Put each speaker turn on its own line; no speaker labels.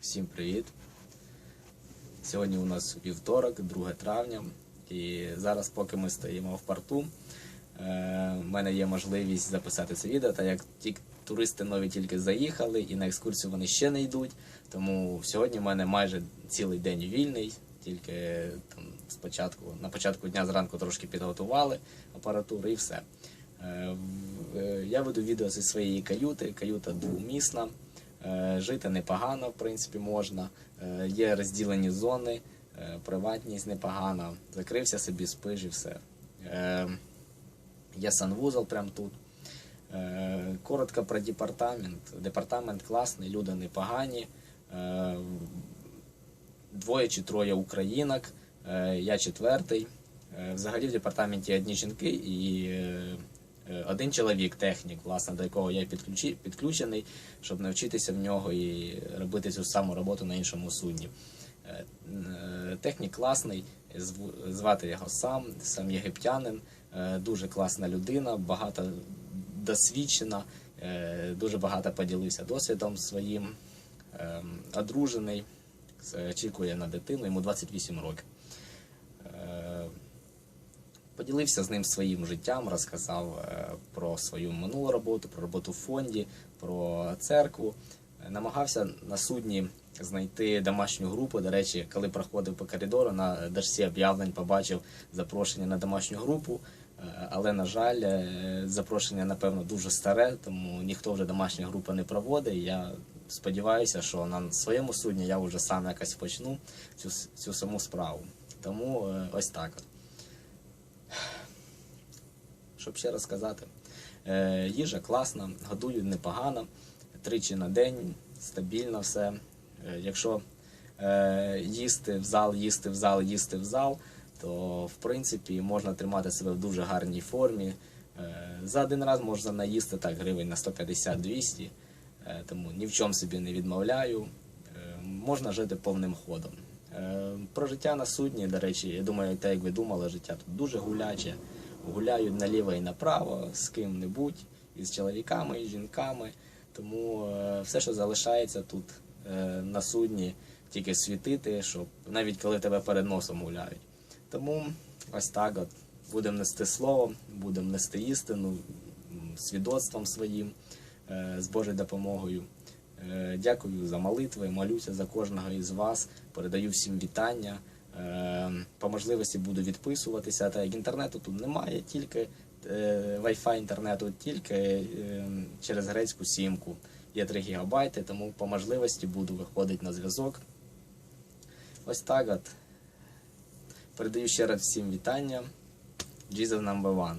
Всім привіт! Сьогодні у нас вівторок, 2 травня, і зараз, поки ми стоїмо в порту, е, в мене є можливість записати це відео, так як ті туристи нові тільки заїхали і на екскурсію вони ще не йдуть. Тому сьогодні в мене майже цілий день вільний, тільки там спочатку, на початку дня зранку трошки підготували апаратуру і все. Е, е, Я веду відео зі своєї каюти. Каюта двомісна. Е, Жити непогано, в принципі, можна. Е, Є розділені зони, е, приватність непогана. Закрився собі, спиш і все. Є санвузол прямо тут. Коротко про департамент. Департамент класний, люди непогані. Двоє чи троє українок, я четвертий. Взагалі в департаменті одні жінки і один чоловік, технік, власне, до якого я підключений, щоб навчитися в нього і робити цю саму роботу на іншому судні. Е, е, Технік класний, звати його сам, сам єгиптянин, е, дуже класна людина, багато досвідчена, дуже багато поділився досвідом своїм, ем, одружений, очікує на дитину, йому 28 років. Поділився з ним своїм життям, розказав е, про свою минулу роботу, про роботу в фонді, про церкву. Е, Намагався на судні знайти домашню групу. До речі, коли проходив по коридору, на дошці об'явлень побачив запрошення на домашню групу. Е, Але, на жаль, запрошення, напевно, дуже старе, тому ніхто вже домашню групу не проводить. Я сподіваюся, що на своєму судні я вже сам якось почну цю, цю саму справу. Тому ось так. Щоб ще розказати. Е, їжа класна, годують непогано, тричі на день, стабільно все. Е, якщо е, їсти в зал, їсти в зал, їсти в зал, то в принципі можна тримати себе в дуже гарній формі. За один раз можна наїсти так гривень на 150-200, е, тому ні в чому собі не відмовляю. Можна жити повним ходом. Е, Про життя на судні, до речі, я думаю, те, як ви думали, життя тут дуже гуляче. Гуляють наліво і направо з ким-небудь, із чоловіками, і жінками. Тому е, все, що залишається тут е, на судні, тільки світити, щоб навіть коли тебе перед носом гуляють. Тому ось так от будемо нести слово, будемо нести істину свідоцтвом своїм е, з Божою допомогою. Е, Дякую за молитви, молюся за кожного із вас, передаю всім вітання. Е, По можливості буду відписуватися. Так як інтернету тут немає, тільки е, Wi-Fi інтернету, тільки через грецьку сімку. Є 3 гігабайти, тому по можливості буду виходити на зв'язок. Ось так от. Передаю ще раз всім вітання. Jesus number one.